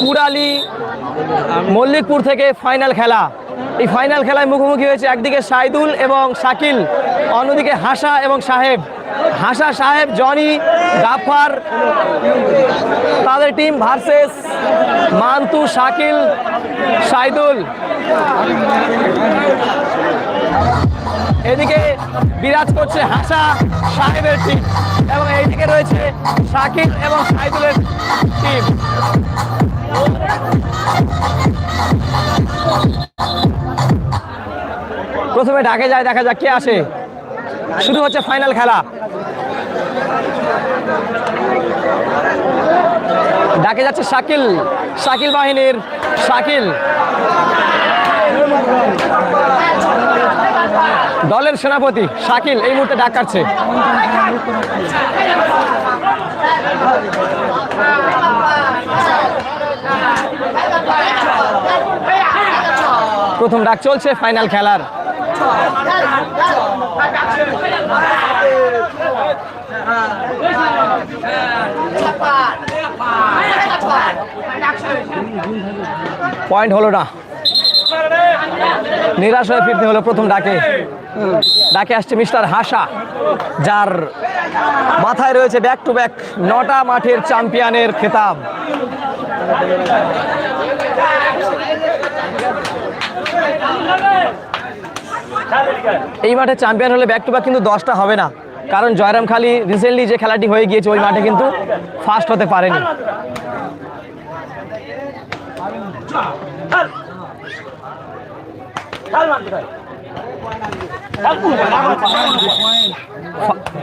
কুড়ালি, মল্লিকপুর থেকে ফাইনাল খেলা। এই ফাইনাল খেলায় মুখোমুখি হয়েছে একদিকে সাইদুল এবং শাকিল, অন্যদিকে হাসা এবং সাহেব। হাসা, সাহেব, জনি গাফার তাদের টিম ভার্সেস মান্তু শাকিল, সাইদুল। এদিকে বিরাজ করছে হাসা, সাহেবের টিম এবং এইদিকে রয়েছে শাকিল এবং সাইদুলের টিম প্রথমে ডাকে যায়, দেখা যাক কে আসে। শুরু হচ্ছে ফাইনাল খেলা। ডাকে যাচ্ছে শাকিল শাকিল বাহিনীর শাকিল। দলের সেনাপতি শাকিল এই মুহূর্তে ডাক কাটছে। প্রথম ডাক চলছে ফাইনাল খেলার। পয়েন্ট হলো না। নিরাশ হয়ে ফিরতে হলো প্রথম ডাকে। ডাকে আসছে মিস্টার হাসা, যার মাথায় রয়েছে ব্যাক টু ব্যাক নটা মাঠের চ্যাম্পিয়নের খেতাব। এই মাঠে চ্যাম্পিয়ন হলে ব্যাক টু ব্যাক কিন্তু দশটা হবে না। কারণ জয়রাম খালি রিসেন্টলি যে খেলাটি হয়ে গিয়েছে, ওই মাঠে কিন্তু ফার্স্ট হতে পারেনি।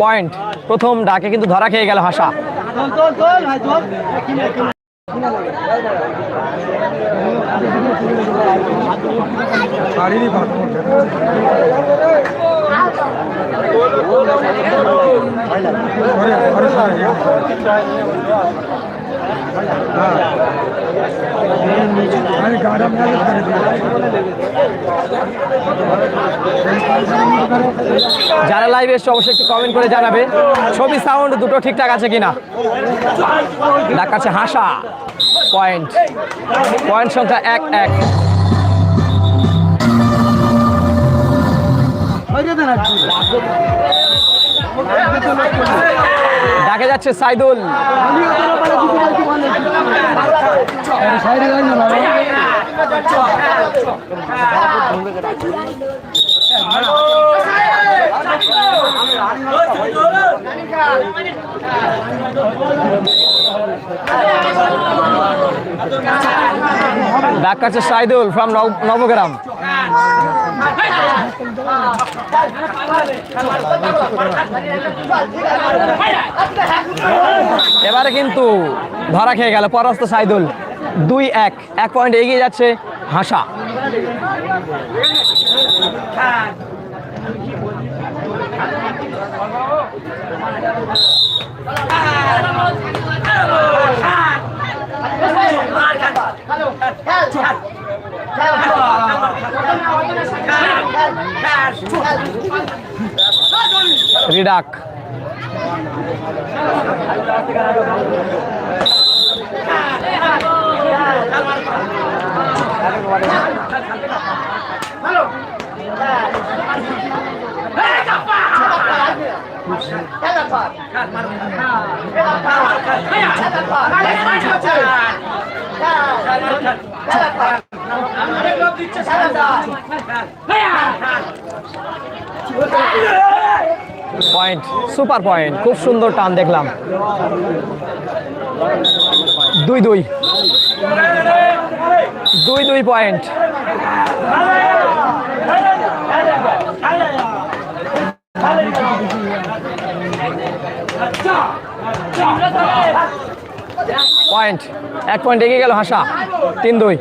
পয়েন্ট প্রথম ডাকে কিন্তু ধরা খেয়ে গেল হাসা। শাড়িরই ভাত ঘরে ঘরে শাড়ি হ্যাঁ? যারা লাইভ এসছে, অবশ্যই একটু কমেন্ট করে জানাবে, ছবি সাউন্ড দুটো ঠিকঠাক আছে কিনা? দেখাচ্ছে হাসা। পয়েন্ট পয়েন্ট সংখ্যা এক এক। যাচ্ছে সাইদুল। ডাক কাছে সাইদুল ফ্রম নবগ্রাম। এবারে কিন্তু ধরা খেয়ে গেল পরাস্ত সাইদুল। দুই এক এক পয়েন্ট এগিয়ে যাচ্ছে হাসা। রিডাক। পয়েন্ট সুপার পয়েন্ট খুব সুন্দর টান দেখলাম। দুই দুই। দুই দুই পয়েন্ট পয়েন্ট এক পয়েন্ট এগিয়ে গেল হাসা। তিন দুই।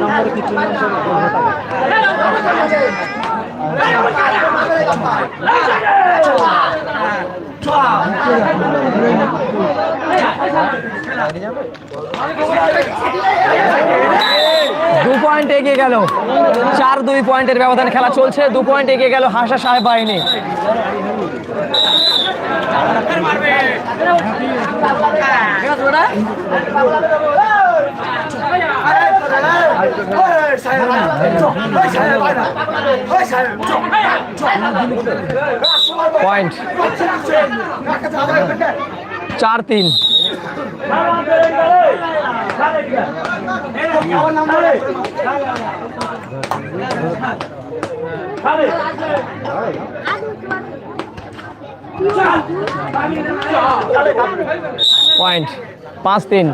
নম্বর দু পয়েন্ট এগিয়ে গেল। চার দুই পয়েন্টের ব্যবধানে খেলা চলছে। দু পয়েন্ট এগিয়ে গেল হাসা সাহেব বাহিনী পয়েন্ট চার তিন পয়েন্ট পাঁচ তিন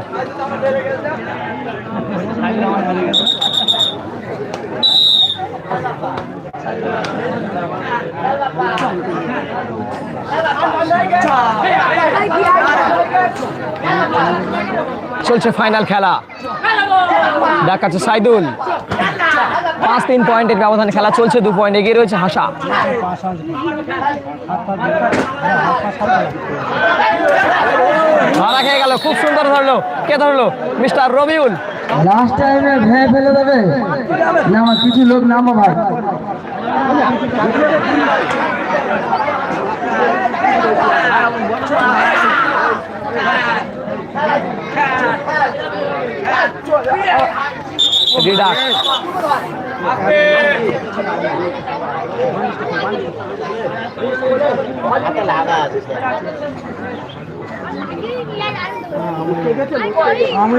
চলছে ফাইনাল খেলা। দেখাচ্ছে সাইদুল। পাঁচ তিন পয়েন্টের ব্যবধানে খেলা চলছে, দু পয়েন্ট এগিয়ে রয়েছে হাসা। ধরা খেয়ে গেল, খুব সুন্দর ধরলো। কে ধরলো? মিস্টার রবিউল। ফেলে দেবে। কিছু লোক ডাক আমি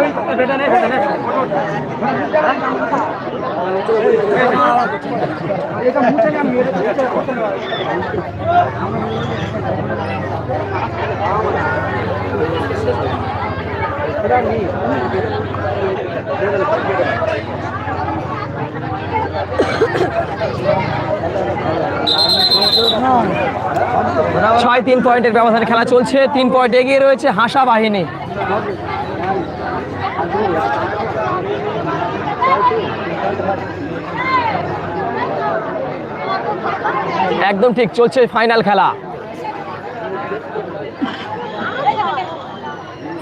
ছয় তিন পয়েন্টের ব্যবধানে খেলা চলছে। তিন পয়েন্ট এগিয়ে রয়েছে হাসা বাহিনী। একদম ঠিক চলছে ফাইনাল খেলা।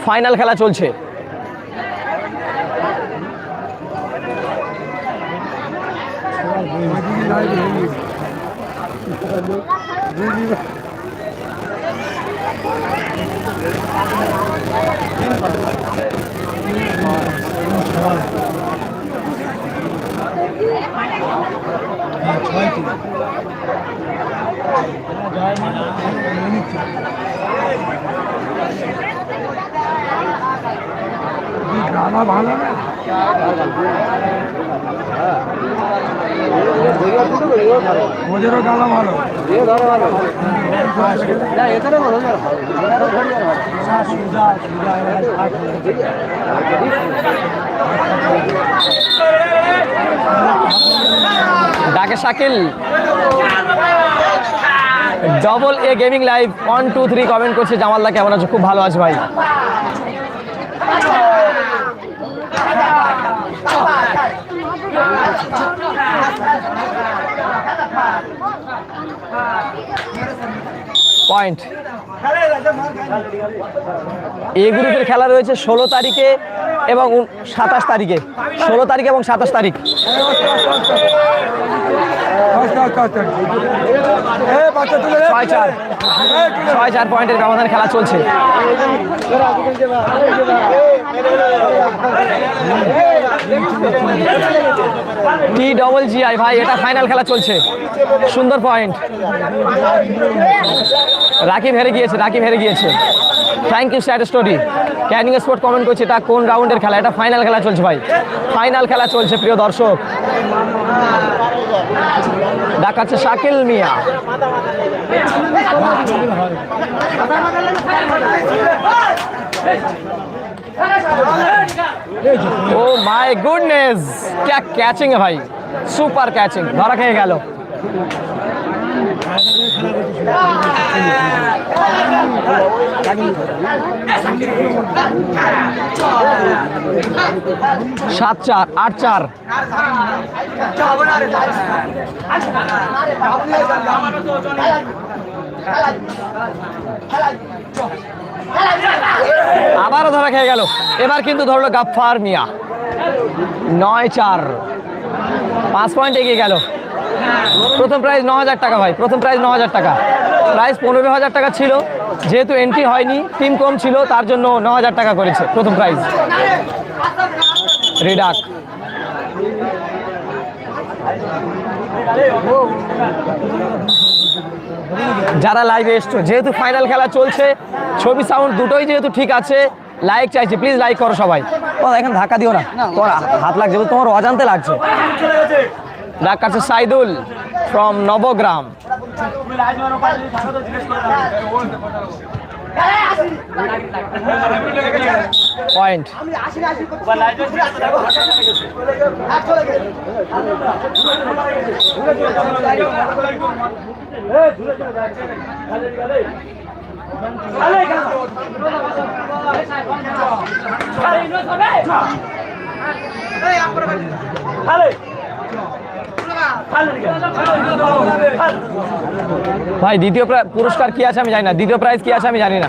ফাইনাল খেলা চলছে। ভালো না? ওদেরও ভালো ডাকে Shakil. Double A gaming live one two three comment করছে জামালদা কেমন আছো? খুব ভালো আছে ভাই। পয়েন্ট এই গ্রুপের খেলা রয়েছে ষোলো তারিখে এবং সাতাশ তারিখে। ষোলো তারিখ এবং সাতাশ তারিখ। ছয় চার। ছয় চার পয়েন্টের ব্যবধানে খেলা চলছে। টি ডবল জি আই ভাই, এটা ফাইনাল খেলা চলছে। সুন্দর পয়েন্ট রাকিব হেরে গিয়েছে, রাকিব হেরে গিয়েছে। Thank you sir story Canning sport comment করছে, এটা কোন রাউন্ডের খেলা? এটা ফাইনাল খেলা চলছে, ভাই। ফাইনাল খেলা চলছে, প্রিয় দর্শক। দেখাচ্ছে শাকিল মিয়া। ও মাই গুডনেস क्या कैचिंग है भाई सुपर कैचिंग ধরা খেয়ে গেল সাত চার আট চার আবারও ধরা খেয়ে গেল। এবার কিন্তু ধরলো গাফফার মিয়া। নয় চার। পাঁচ পয়েন্ট এগিয়ে গেল। প্রথম প্রাইজ ন হাজার টাকা ভাই, প্রথম প্রাইজ ন হাজার টাকা। প্রাইস পনেরো হাজার টাকা ছিল, যেহেতু এন্ট্রি হয়নি টিম কম ছিল, তার জন্য ন হাজার টাকা করেছে প্রথম প্রাইজ। রিডাক। যারা লাইভে এসছো, যেহেতু ফাইনাল খেলা চলছে, ছবি সাউন্ড দুটোই যেহেতু ঠিক আছে লাইক চাইছি প্লিজ লাইক করো সবাই। ও এখন ধাক্কা দিও না। তোমার হাত লাগছে তোমার অজান্তে লাগছে। ডাক কাছে সাইদুল ফ্রম নবগ্রাম। পয়েন্ট ভাই দ্বিতীয় প্রা- পুরস্কার কি আছে আমি জানি না দ্বিতীয় প্রাইজ কি আছে আমি জানি না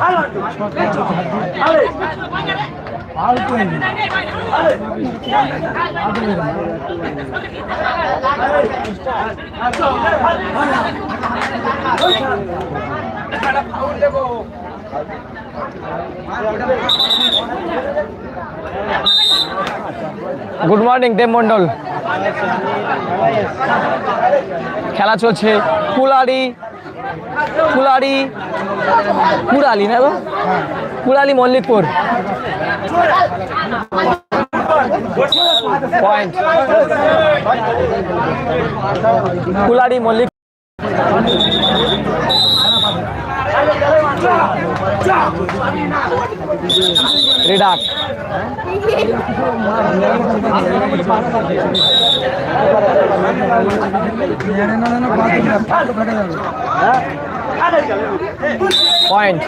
গুড মর্নিং দেব মন্ডল খেলা চলছে কুলারি কুলারি কুড়ালি না কুড়ালি মল্লিকপুর পয়েন্ট কুলারি মল্লিক রিডাক পয়েন্ট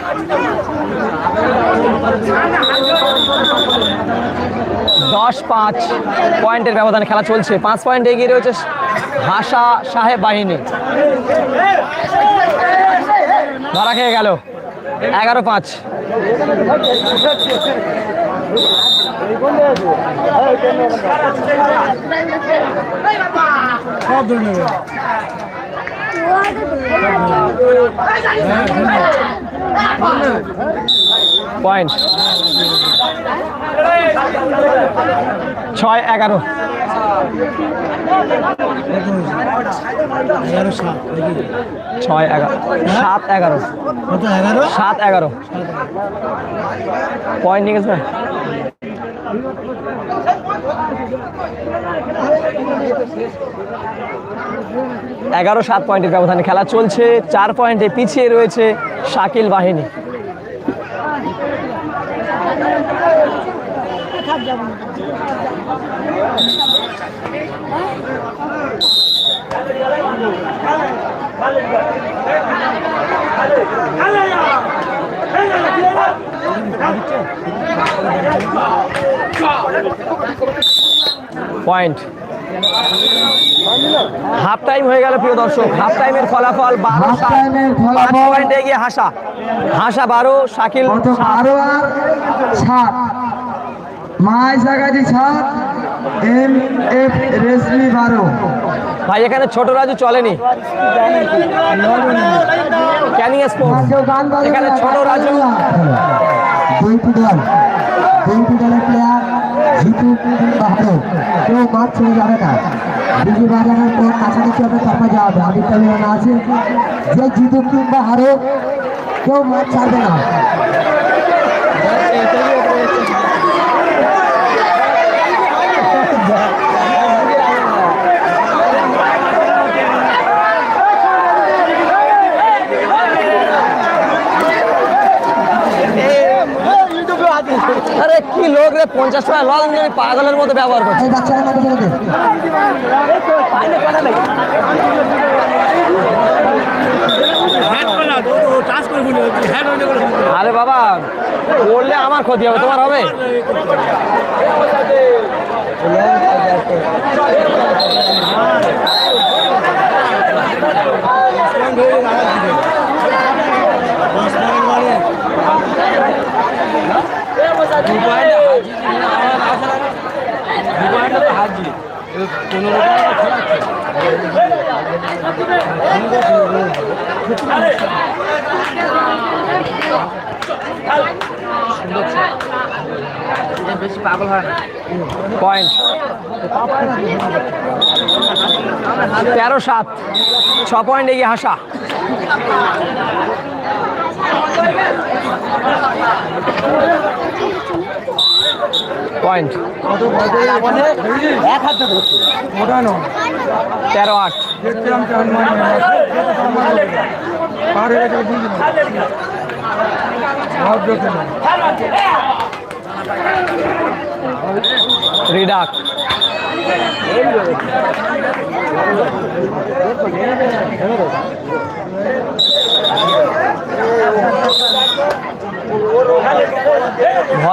দশ পাঁচ পয়েন্টের ব্যবধানে খেলা চলছে। পাঁচ পয়েন্ট এগিয়ে রয়েছে ভাষা সাহেব বাহিনী। ধরা খেয়ে গেল। এগারো পাঁচ। পয়েন্ট ছয় এগারো। ছয় এগারো। সাত এগারো। সাত এগারো। পয়েন্ট নিয়ে গেছে এগারো সাত পয়েন্টের ব্যবধানে খেলা চলছে। চার পয়েন্টে পিছিয়ে রয়েছে শাকিল বাহিনী। পয়েন্ট। হাফ টাইম হয়ে গেল প্রিয় দর্শক। হাফ টাইমের ফলাফল বারো পাঁচ পয়েন্টে এগিয়ে হাসা। হাসা বারো শাকিল আর সাত। মাই জাগাজি সাত এম এফ রেশমি বারো। ভাই এখানে ছোট রাজু চলেনি। ক্যানিং স্পোর্টস এখানে ছোট রাজু। দুইটি দল দুইটি দলের প্লেয়ার জিতু হারো কেউ মাঠ ছেড়ে যাবে না বিজু বাজানোর পর কাছাকাছি হবে চাপা যাবে আদিত্য মিলন আছে যে জিতু কিংবা হারো কেউ মাঠ ছাড়বে না আরে কি লোক রে পঞ্চাশ টাকা লল আমি পাগলের মতো ব্যবহার করছি। আরে বাবা করলে আমার ক্ষতি হবে তোমার হবে। পয়েন্ট তেরো সাত ছ পয়েন্ট এগিয়ে হাসা। পয়েন্ট তেরো আট। রিডাক।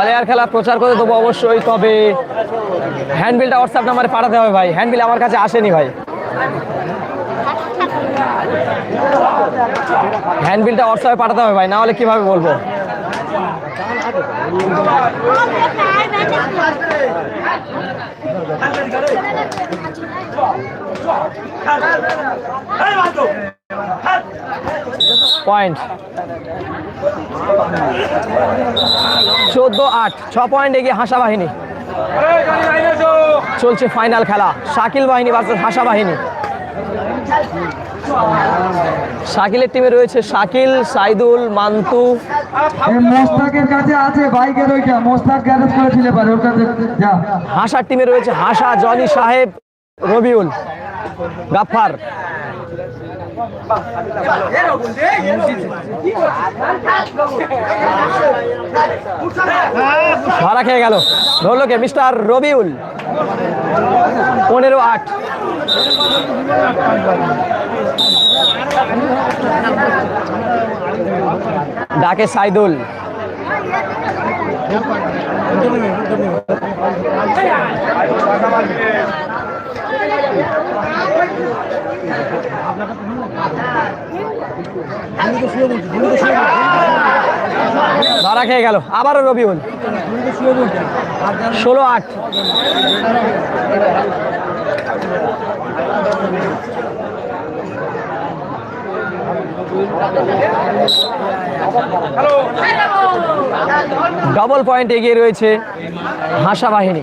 ভলিয়ার খেলা প্রচার করে দেবো অবশ্যই, তবে হ্যান্ডবিলটা হোয়াটসঅ্যাপ নাম্বারে পাঠাতে হবে ভাই। হ্যান্ডবিল আমার কাছে আসেনি ভাই। হ্যান্ডবিলটা হোয়াটসঅ্যাপে পাঠাতে হবে ভাই, না হলে কীভাবে বলব? পয়েন্ট চোদ্দ আট ছ পয়েন্ট এগিয়ে হাসা বাহিনী। চলছে ফাইনাল খেলা। শাকিল বাহিনী ভার্সেস হাসা বাহিনী। শাকিলের টিমে রয়েছে শাকিল সাইদুল মান্তু মোস্তাকের কাছে আছে বাইকের ওইটা। মোস্তাক গ্যারেজ করেছিল পারে ওর কাছে যা। হাসার টিমে রয়েছে হাসা জনি সাহেব রবিউল। গাফফার। ধরা খেয়ে গেল। ধরলো কে? মিস্টার রবিউল। পনেরো আট। ডাকে সাইদুল। ধরা খেয়ে গেল। আবারও রবিউল। ষোলো আট। ডবল পয়েন্ট এগিয়ে রয়েছে হাসা বাহিনী।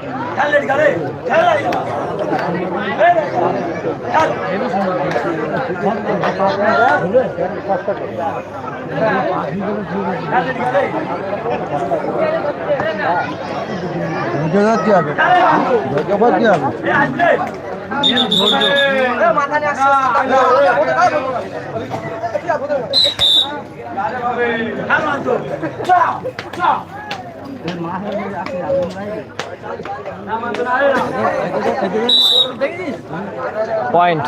কি হবে জগাবাদ কি হবে মাথা নিয়ে আসছে পয়েন্ট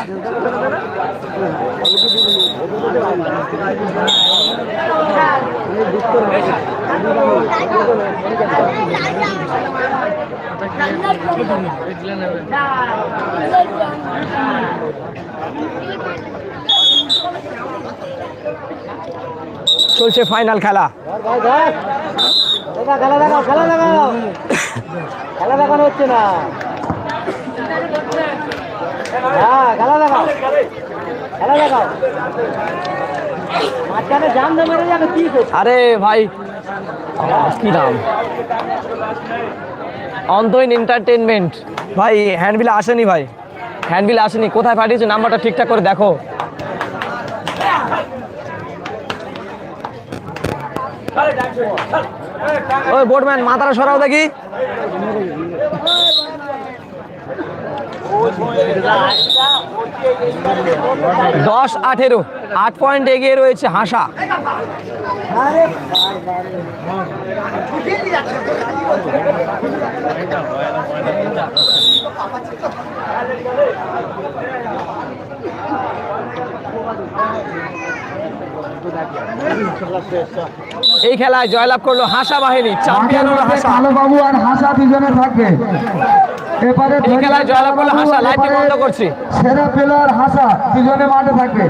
চলছে ফাইনাল খেলা খেলা দেখাও খেলা দেখাও খেলা দেখানো হচ্ছে না। হ্যাঁ খেলা দেখাও। খেলা দেখাও। মাঝখানে জাম মেরে যাবে কি আরে ভাই কি নাম? অন্তহীন এন্টারটেনমেন্ট ভাই হ্যান্ডবিল আসেনি ভাই। হ্যান্ডবিল আসেনি কোথায় পাঠিয়েছে? নাম্বারটা ঠিকঠাক করে দেখো। ওই বোর্ডম্যান মাথাটা সরাও দেখি। দশ আঠেরো আট পয়েন্ট এগিয়ে রয়েছে হাসা। এই খেলায় জয়লাভ করল হাসা বাহিনী চ্যাম্পিয়ন হলো হাসা। আলো বাবু আর হাসা দুজনে থাকবে। এবারে এই খেলায় জয়লাভ করল হাসা লাইট বন্ধ করছি। সেরা প্লেয়ার হাসা দুজনে মাঠে থাকবে।